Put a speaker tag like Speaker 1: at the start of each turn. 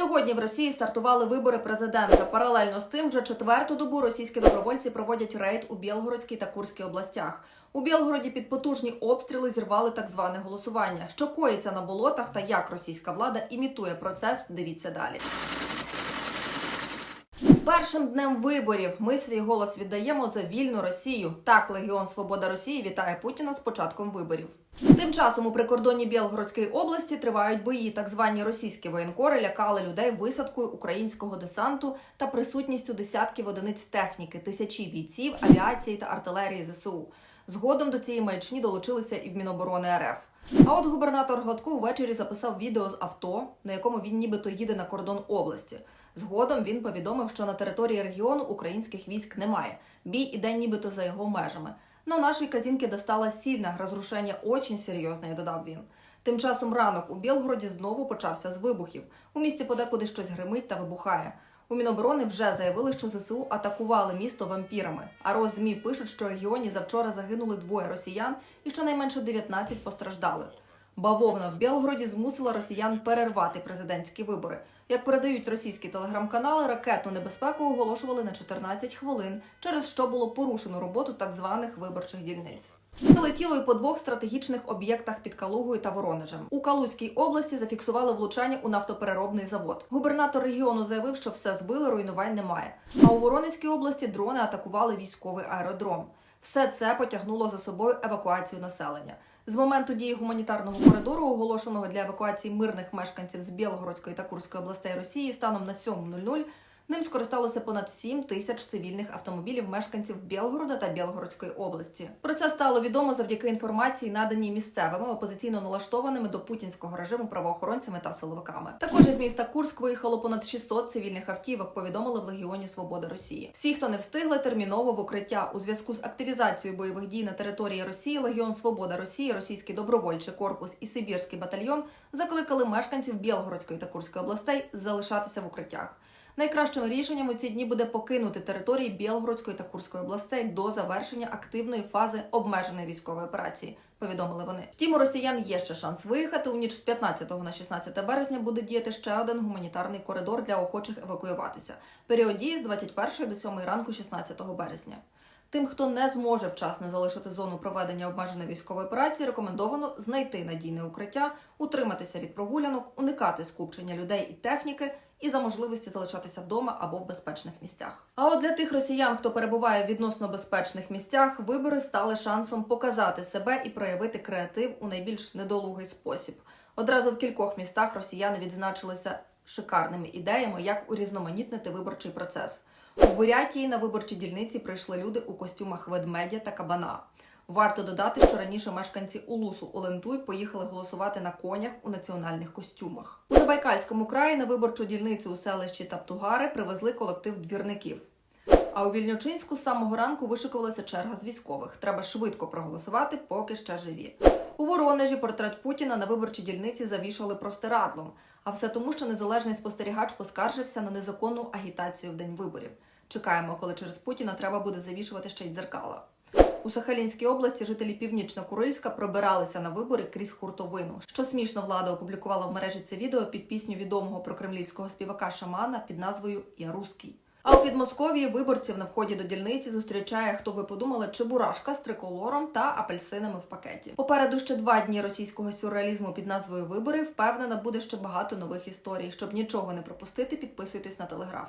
Speaker 1: Сьогодні в Росії стартували вибори президента. Паралельно з цим вже четверту добу російські добровольці проводять рейд у Білгородській та Курській областях. У Білгороді під потужні обстріли зірвали так зване голосування. Що коїться на болотах та як російська влада імітує процес, дивіться далі. З першим днем виборів ми свій голос віддаємо за вільну Росію. Так, Легіон Свобода Росії вітає Путіна з початком виборів. Тим часом у прикордонні Білгородської області тривають бої. Так звані російські воєнкори лякали людей висадкою українського десанту та присутністю десятків одиниць техніки, тисячі бійців, авіації та артилерії ЗСУ. Згодом до цієї маячні долучилися і в Міноборони РФ. А от губернатор Гладко ввечері записав відео з авто, на якому він нібито їде на кордон області. Згодом він повідомив, що на території регіону українських військ немає. Бій іде нібито за його межами. Но нашій казінки досталось сильне розрушення очень серйозне, додав він. Тим часом ранок у Білгороді знову почався з вибухів. У місті подекуди щось гримить та вибухає. У Міноборони вже заявили, що ЗСУ атакували місто вампірами. А роззмі пишуть, що в регіоні завчора загинули двоє росіян і щонайменше 19 постраждали. Бавовна в Білгороді змусила росіян перервати президентські вибори. Як передають російські телеграм-канали, ракетну небезпеку оголошували на 14 хвилин, через що було порушено роботу так званих виборчих дільниць. Прилетіло і по двох стратегічних об'єктах під Калугою та Воронежем. У Калузькій області зафіксували влучання у нафтопереробний завод. Губернатор регіону заявив, що все збили, руйнувань немає. А у Воронезькій області дрони атакували військовий аеродром. Все це потягнуло за собою евакуацію населення. З моменту дії гуманітарного коридору, оголошеного для евакуації мирних мешканців з Білгородської та Курської областей Росії, станом на 7.00, ним скористалося понад 7 тисяч цивільних автомобілів мешканців Білгорода та Білгородської області. Про це стало відомо завдяки інформації, наданій місцевими опозиційно налаштованими до путінського режиму правоохоронцями та силовиками. Також із міста Курськ виїхало понад 600 цивільних автівок. Повідомили в Легіоні Свободи Росії. Всі, хто не встигли, терміново в укриття у зв'язку з активізацією бойових дій на території Росії. Легіон Свобода Росії, Російський добровольчий корпус і Сибірський батальйон закликали мешканців Білгородської та Курської областей залишатися в укриттях. Найкращим рішенням у ці дні буде покинути території Білгородської та Курської областей до завершення активної фази обмеженої військової операції. Повідомили вони. Втім, у росіян є ще шанс виїхати. У ніч з 15 на 16 березня буде діяти ще один гуманітарний коридор для охочих евакуюватися. Період дії з 21 до 7 ранку 16 березня. Тим, хто не зможе вчасно залишити зону проведення обмеженої військової операції, рекомендовано знайти надійне укриття, утриматися від прогулянок, уникати скупчення людей і техніки і за можливості залишатися вдома або в безпечних місцях. А от для тих росіян, хто перебуває в відносно безпечних місцях, вибори стали шансом показати себе і проявити креатив у найбільш недолугий спосіб. Одразу в кількох містах росіяни відзначилися шикарними ідеями, як урізноманітнити виборчий процес. У Бурятії на виборчі дільниці прийшли люди у костюмах ведмедя та кабана. Варто додати, що раніше мешканці Улусу Олентуй поїхали голосувати на конях у національних костюмах. У Забайкальському краї на виборчу дільницю у селищі Таптугари привезли колектив двірників. А у Вільнючинську з самого ранку вишикувалася черга з військових. Треба швидко проголосувати, поки ще живі. У Воронежі портрет Путіна на виборчій дільниці завішали простирадлом. А все тому, що незалежний спостерігач поскаржився на незаконну агітацію в день виборів. Чекаємо, коли через Путіна треба буде завішувати ще й дзеркала. У Сахалінській області жителі Північно-Курильська пробиралися на вибори крізь хуртовину. Що смішно влада опублікувала в мережі це відео під пісню відомого прокремлівського співака Шамана під назвою Я Руський. А у Підмосков'ї виборців на вході до дільниці зустрічає, хто ви подумали, чебурашка з триколором та апельсинами в пакеті. Попереду ще два дні російського сюрреалізму під назвою Вибори. Впевнена, буде ще багато нових історій. Щоб нічого не пропустити, підписуйтесь на телеграф.